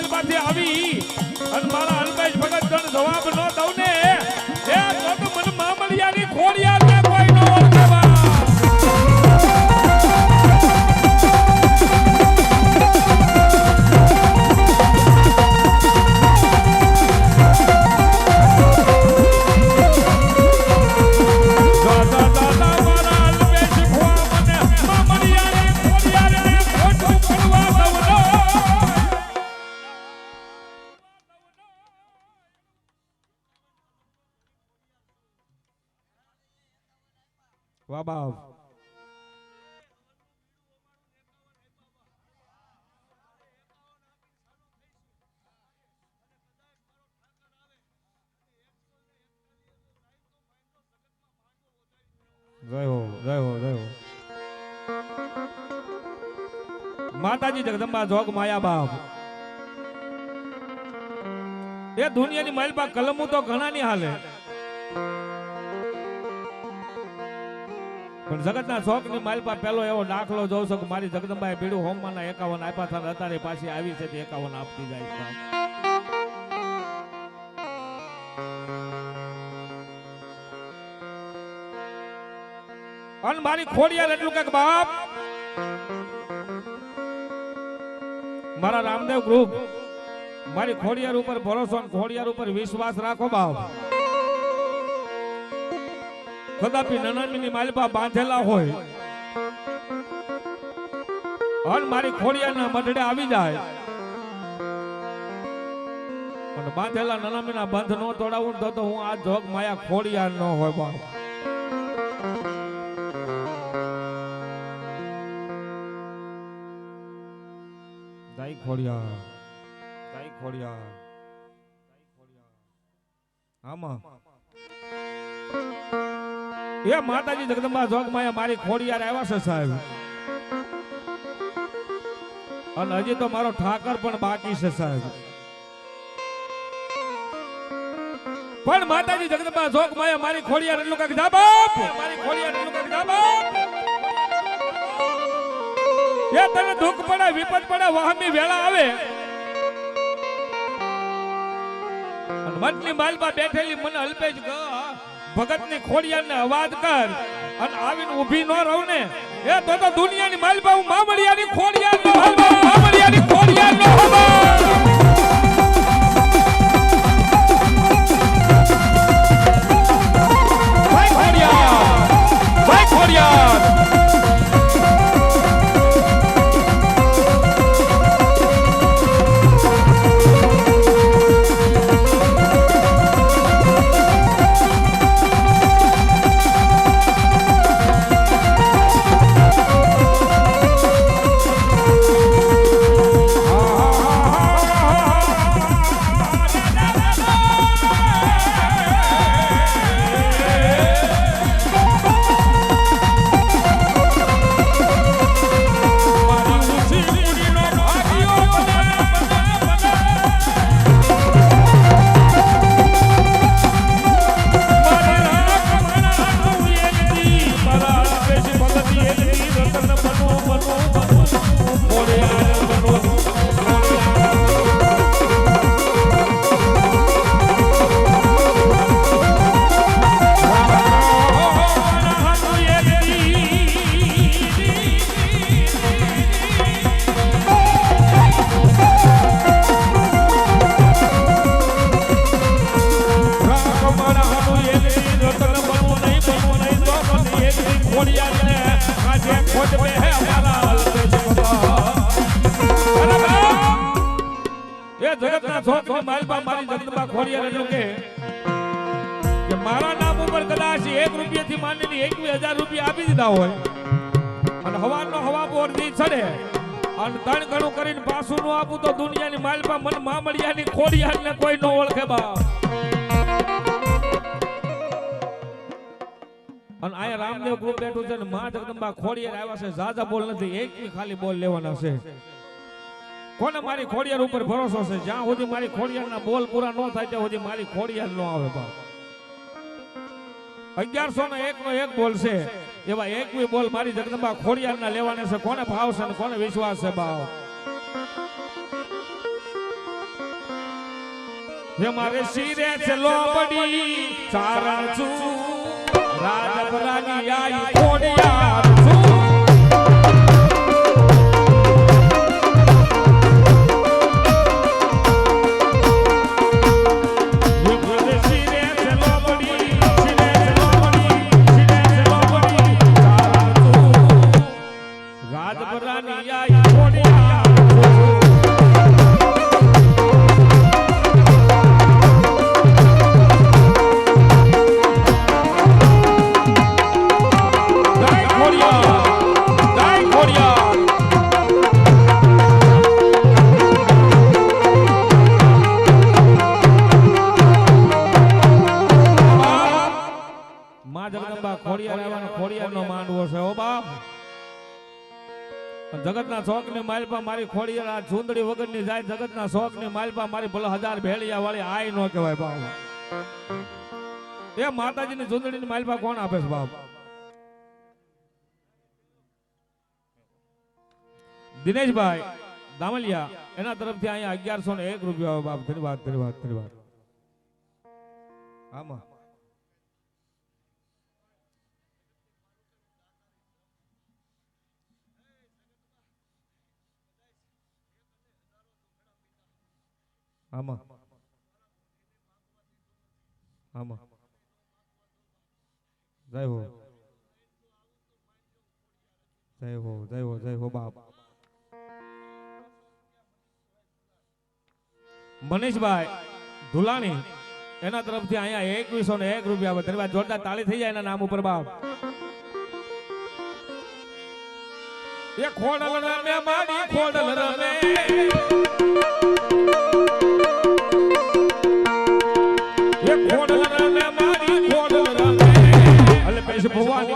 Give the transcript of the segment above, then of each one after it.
માલમાંથી આવી અને મારા અલ્પેશ ભગત જણ જવાબ ન દઉં ને. માતાજી જગદંબા જોગ માયા બાપ એ દુનિયાની માલપા કલમો તો ઘણા ની હાલે પણ જગતના શોખની માલપા પેલો એવો દાખલો જોઉં છું કે મારી જગદંબાએ બીડું હોમમાંના એકાવન આપ્યા હતા અત્યારે પાછી આવી છે તે એકાવન આપતી જાય છે. અને મારી ખોડિયાર એટલું કંઈક બાપ મારા રામદેવ ગ્રુપ મારી ખોડિયાર ઉપર ભરોસો ખોડિયાર ઉપર વિશ્વાસ રાખો બાપ. કદાપી નનામીની માલપા બાંધેલા હોય અને મારી ખોડિયાના મઢડે આવી જાય. અને બાંધેલા નનામીના બંધ નો તોડાવું તો હું આ જોગ માયા ખોડિયાર ન હોય બાપ. જય કઈ જય આમાં. એ માતાજી જગદંબા જોગમાં મારી ખોડિયાર આવ્યા છે સાહેબ. અને હજી તો મારો ઠાકર પણ બાકી છે સાહેબ. પણ માતાજી જગદંબા જોગમાં મારી ખોડિયાર એટલું કંઈક જા મારી ખોડિયાર એટલું બાપ. એ તને દુઃખ પડે વિપત પડે વાહમી વેળા આવે. મનની માલમાં બેઠેલી મને અલ્પેજ ભગતની ખોડિયારને અવાજ કર અને આવીને ઊભી ન રહું ને. એ તો દુનિયાની માલબા હું મામડિયાની ખોડિયાર નો મામડિયાની દુનિયાની માલપા મને મામડિયાની ખોડિયારને કોઈ નો ઓળખે બા અને અહીંયા રામદેવ ગ્રુપ બેઠું છે ને જગદંબા ખોડિયાર આવ્યા છે. ઝાઝા બોલ નથી એક બી ખાલી બોલ લેવાના છે. કોને મારી ખોડિયાર ઉપર ભરોસો છે? જ્યાં સુધી મારી ખોડિયારના બોલ પૂરા ન થાય, ત્યાં સુધી મારી ખોડિયાર ન આવે બા અગિયારસો ને એક નો એક બોલ છે. એવા એકવી બોલ મારી જગદંબા ખોડિયારના લેવાના છે. કોને ભાવ છે ને કોને વિશ્વાસ છે બાપ? હે મારે શિરે છે લોબડી ચારણ છું. રાજપરાની આઈ ખોડિયાર છું. રાજપરાની આઈ ની માલપા મારી ખોડિયાર આ ચૂંદડી વગરની જાય જગતના શોખની માલપા મારી ભલે હજાર ભેળિયા વાળી આય નો કહેવાય બાપ. એ માતાજીની ચૂંદડી ની માલપા કોણ આપે છે બાપ? દિનેશભાઈ, દામલિયા, એના તરફથી અહીંયા અગિયારસો ને એક રૂપિયા બાપ. ધન્યવાદ ધન્યવાદ ધન્યવાદ. આમાં. આમાં આમાં જય હો જય હો જય હો જય હો બાપ મનીષભાઈ ધુલાણી એના તરફથી અહીંયા એકવીસો ને એક રૂપિયા આવે. ધન્યવાદ જોરદાર તાળી થઈ જાય એના નામ ઉપર બાપ. એ ખોડલ રમે, મારી ખોડલ રમે. ભવાની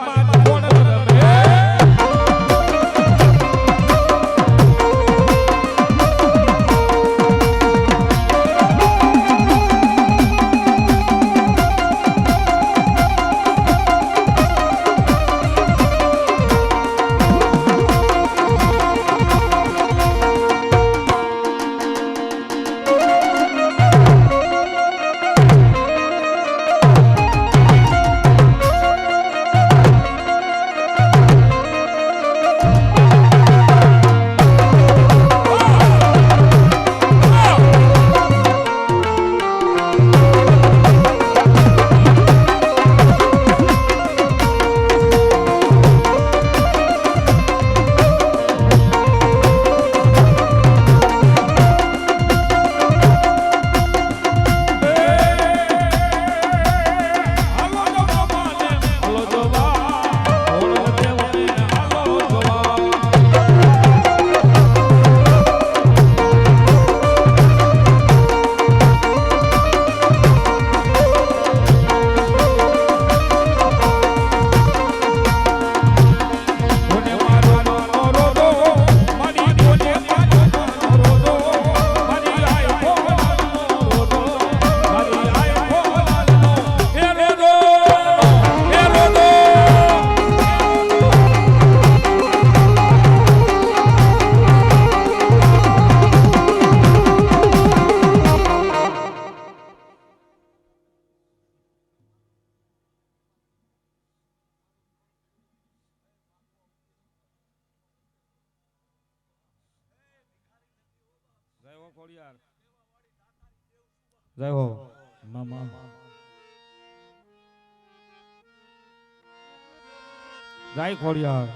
જય ખોડિયાર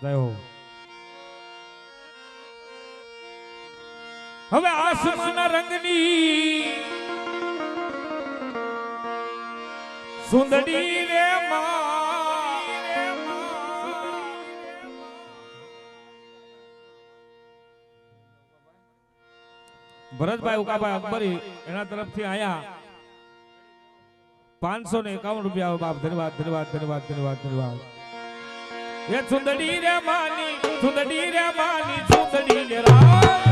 જય હવે આસમાના રંગની સુંદરી રે ભરતભાઈ ઉકાભાઈ અકબરી એના તરફથી આયા. પાંચસો ને એકાવન રૂપિયા બાપ. ધન્યવાદ ધન્યવાદ ધન્યવાદ ધન્યવાદ ધન્યવાદ. એ સુંદડી રે માની સુંદડી રે માની સુંદડી રે રામ.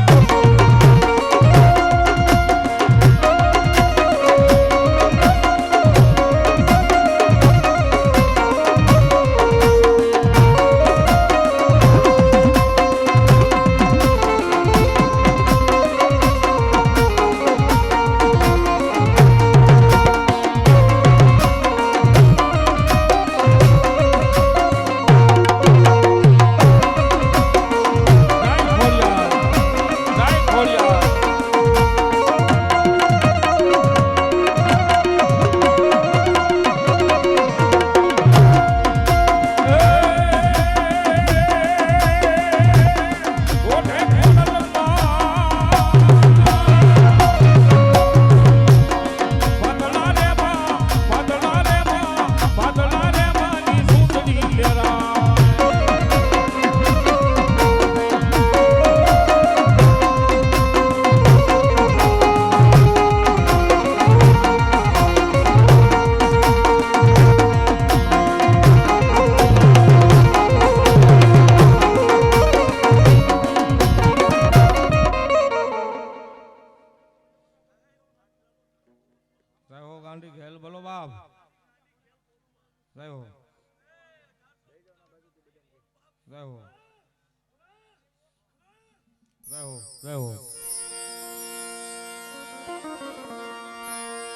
જય હો જય હો જય હો જય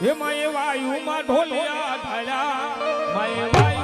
હે માય વાયુ માં ઢોલિયા ધળ્યા માય વાયુ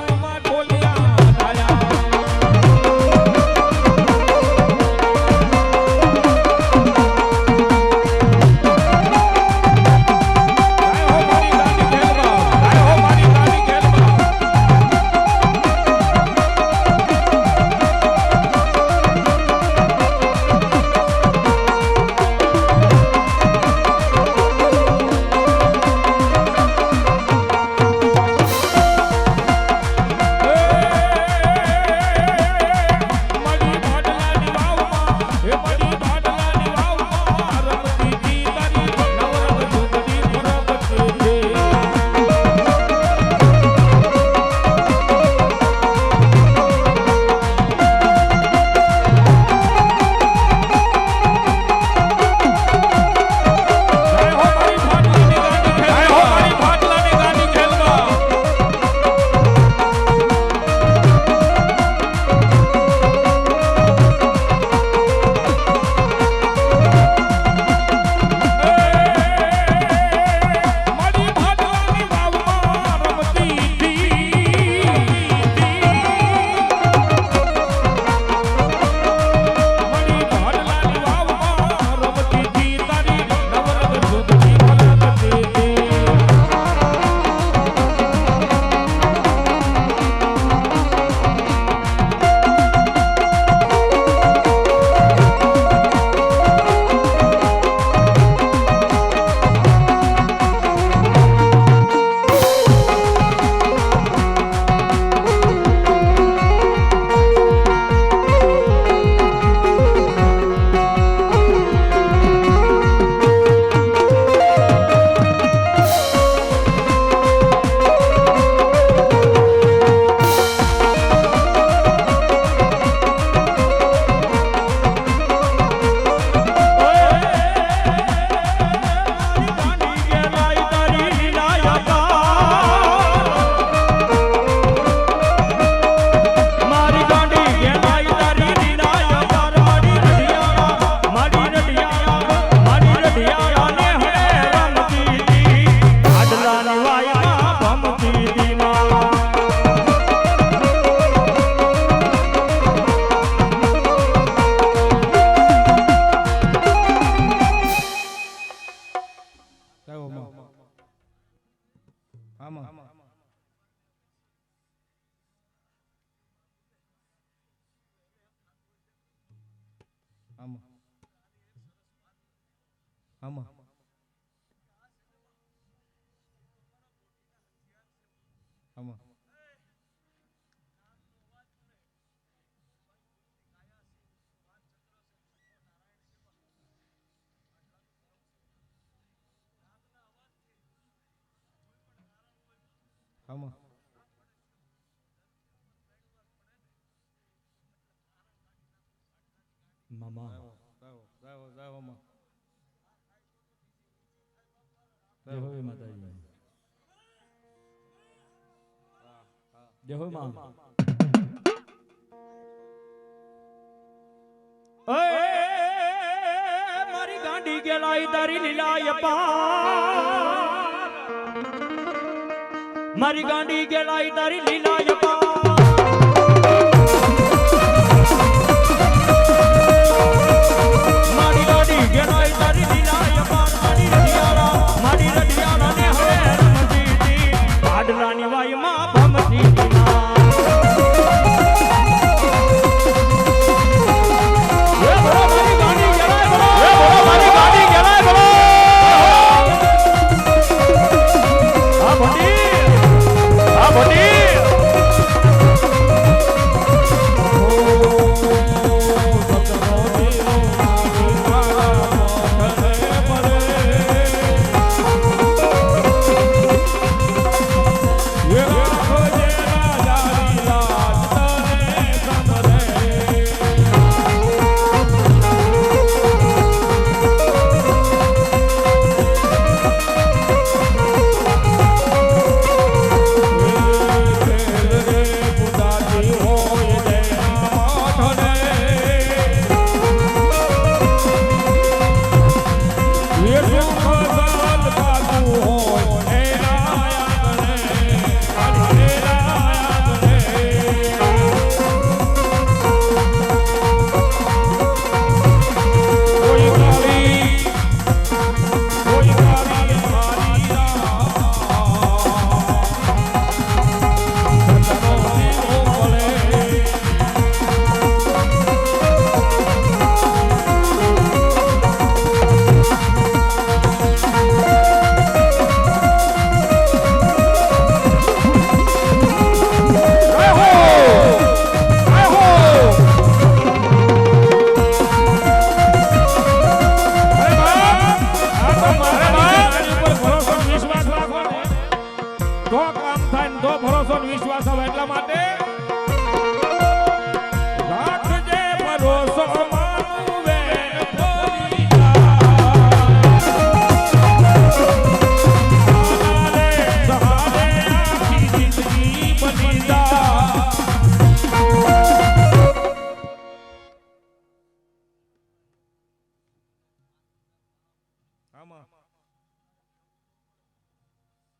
મામા જય હો માતાજી જય હો માં ઓય મારી ગાંડી ગેલાઈ તારી લીલાય પાર મારી ગાંડી ગેલાઈ તારી લીલાય પાર મારી રડિયાળા ને હવે રમતી હતી આડલાની વાયમાં ભમતી હતી ના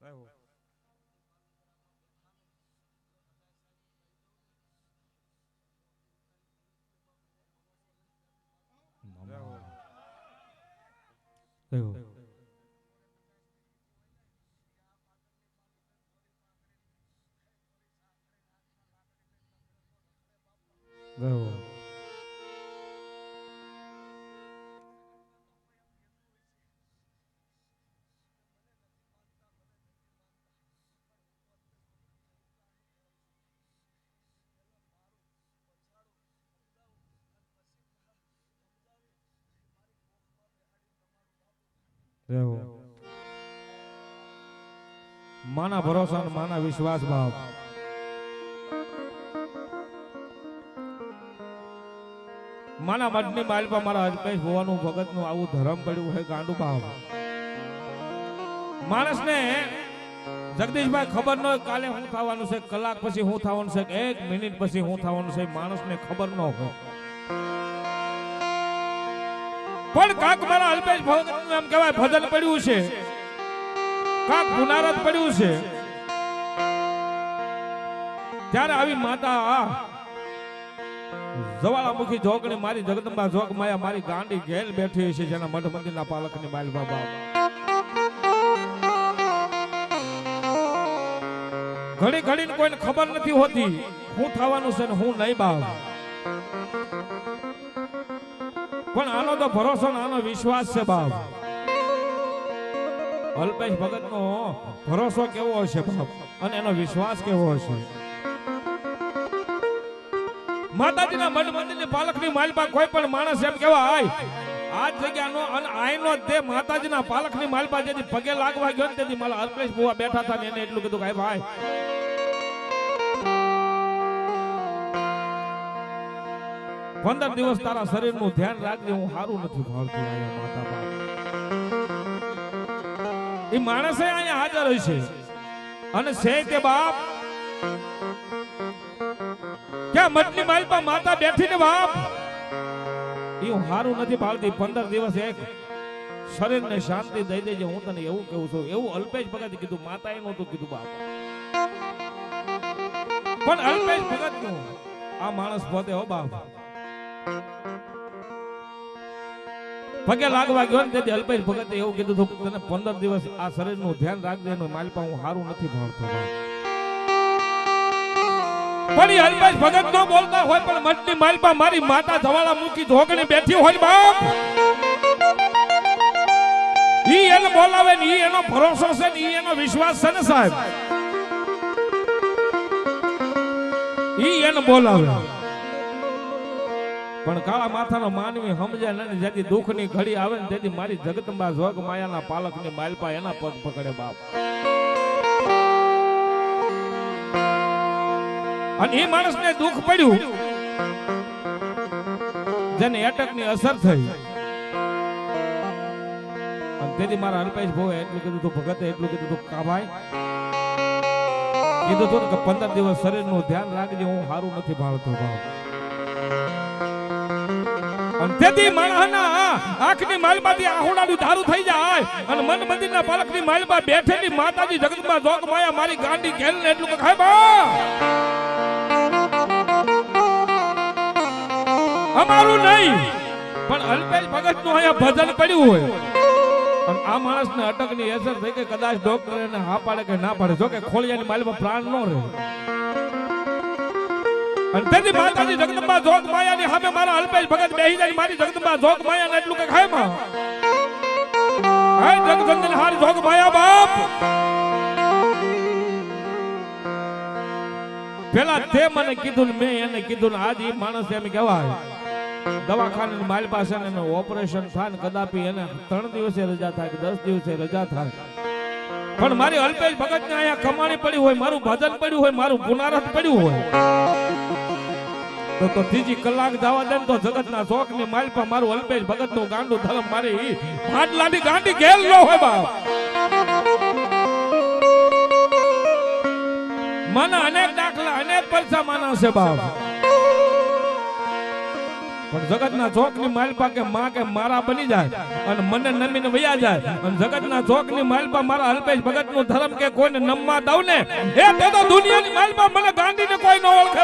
આવ્યો ગયો રહેવો. માના ભરોસા માના વિશ્વાસ ભાવ માના મઢની માલપા મારા અલ્પેશ ભુવાનું ભગતનું આવું ધર્મ પડ્યું છે ગાંડુ ભાવ માણસને જગદીશભાઈ ખબર ન હોય કાલે શું થવાનું છે, કલાક પછી શું થવાનું છે, એક મિનિટ પછી શું થવાનું છે, માણસને ખબર ન હોય. પણ કાક મારા અલ્પેશ ભગતનું એમ કહેવાય, ભજન પડ્યું છે. કાક પુનારત પડ્યું છે. ત્યારે આવી માતા જવાળામુખી જોગણી મારી જગદંબા જોગ માયા મારી ગાંડી ગેલ બેઠી છે, જેના મઠ મંદિરના પાલકની માલ બાબા. ઘડી ઘડી કોઈને ખબર નથી હોતી, હું થવાનું છે ને હું નહીં બાપ. પણ આનો તો ભરોસો આનો વિશ્વાસ છે બાપ. અલ્પેશ ભગત નો ભરોસો કેવો હશે બાપ? અને એનો વિશ્વાસ કેવો હશે? માતાજીના મઠ મંદિરની પાલખની માલપા કોઈ પણ માણસ એમ કેવા આય આ જગ્યાનો અને આયનો તે માતાજીના પાલખની માલપા જેથી પગે લાગવા ગયો ને તેથી મારા અલ્પેશ બુવા બેઠા હતા એને એટલું કીધું કે, "હાય ભાઈ પંદર દિવસ તારા શરીરનું ધ્યાન રાખજે, હું સારું નથી ભાવતું અહીંયા માતા એ માણસે અહીંયા હાજર હશે અને છે તે બાપ? ક્યાં મઠની માલ પર માતા બેઠી ને બાપ? એ હું સારું નથી ભાવતી પંદર દિવસ એક શરીરને શાંતિ દઈ દેજે, હું તને એવું કહું છું. એવું અલ્પેશ ભગત કીધું, માતાએ નહોતું કીધું બાપ. પણ અલ્પેશ ભગતનું આ માણસ પોતે હો બાપ. પગે લાગવા ગયો ને તેથી અલ્પેશ ભગતે એવું કીધું હતું તને પંદર દિવસ આ શરીરનું ધ્યાન રાખજે, એનું માલપા હું સારું નથી ભણતો પણ અલ્પેશ ભગત નો બોલતા હોય, પણ મટની માલપા મારી માતા ધવાળા મૂકી ધોકણી બેઠી હોય બાપ. ઈ એને બોલાવે ને ઈ એનો ભરોસો છે ને ઈ એનો વિશ્વાસ છે ને સાહેબ. ઈ એને બોલાવે. પણ કાળા માથાનો માનવી સમજે ને જેથી દુઃખની ઘડી આવે ને તેથી મારી જગદંબા જોગ માયાના પાલકની માલપા એના પગ પકડે બાપ. અને એ માણસને દુઃખ પડ્યું જેને એટકની અસર થઈ. તેથી મારા અલ્પેશ ભાઈ એટલું કીધું તું, ભગતે એટલું કીધું તું કાભાઈ કીધું તું કે પંદર દિવસ શરીરનું ધ્યાન રાખજે, હું સારું નથી ભાળતો ભાવ તેથી માણસના આંખની માલમાંથી આહુડાનું ધારું થઈ જાય. અને મન મંદિરના પાલકની માલમાં બેઠેલી માતાજી જગતમાં જોગ માયા મારી ગાંડી ઘેલ ને એટલું કે બા! અમારું નહીં, પણ અલ્પેશ ભગતનું અહીંયા ભજન પડ્યું હોય. અને આ માણસને અટકની અસર થઈ કે કદાચ ડોક્ટર એને હા પાડે કે ના પાડે. જો કે ખોળિયાની માલમાં પ્રાણ ન રહે. તેથી માતાજી જગદંબા જોગ માયાની સામે મારા અલ્પેશ ભગત બેહી જાય મારી જગદંબા જોગ માયાને એટલું કે ખાયમાં? હાય જગદંદન હારી જોગ માયા બાપ! પેલા તે મને કીધું ને મેં એને કીધું ને આજ ઈ માણસ એમ કહેવાય દવાખાને માલ પાસે ને એનું ઓપરેશન થાય ને કદાપી એને ત્રણ દિવસે રજા થાય કે દસ દિવસે રજા થાય. પણ મારી અલ્પેશ ભગત ને અહીંયા કમાણી પડી હોય, મારું ભજન પડ્યું હોય, મારું પુનારથ પડ્યું હોય. તો તો ત્રીજી કલાક જવા દે ને તો જગતના શોખની માલપા મારું અલ્પેશ ભગતનું ગાંડું ધરમ મારી. ઈ માટલાની ગાંડી ઘેલ ન હોય બાપ. મને અનેક દાખલા, અનેક પરસા માના છે બાપ. પણ જગતના ચોકની માલપા કે માં કે મારા બની જાય અને મને નમીને વયા જાય. અને જગતના ચોકની માલપા મારા અલ્પેશ ભગતનું ધર્મ કે કોઈને નમવા દઉં ને, એ તો દુનિયાની માલપા મને ગાંધીને કોઈ ન ઓળખે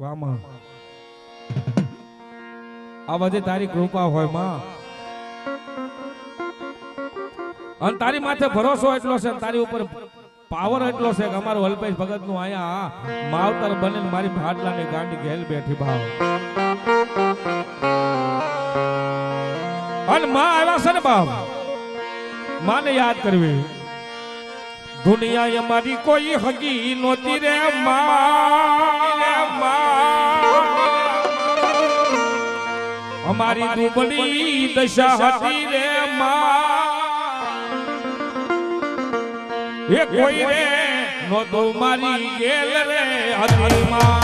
વામાં. આ બધી તારી કૃપા હોય, માં. અને તારી માથે ભરોસો એટલો છે તારી ઉપર પાવર એટલો છે કે અમારું અલ્પેશ ભગતનું અહીંયા માવતર બનીને મારી ભાટલાની ગાંડી ઘેલ બેઠી ભાવ. અને માં આવ્યા છે ને બાપ, માને યાદ કરવી. દુનિયા અમારી કોઈ હગી નહોતી રે, માં. અમારી. દુબળી દશા હતી રે માં. એ કોઈ રે નહોતું મારી ગેલ રે હતી માં.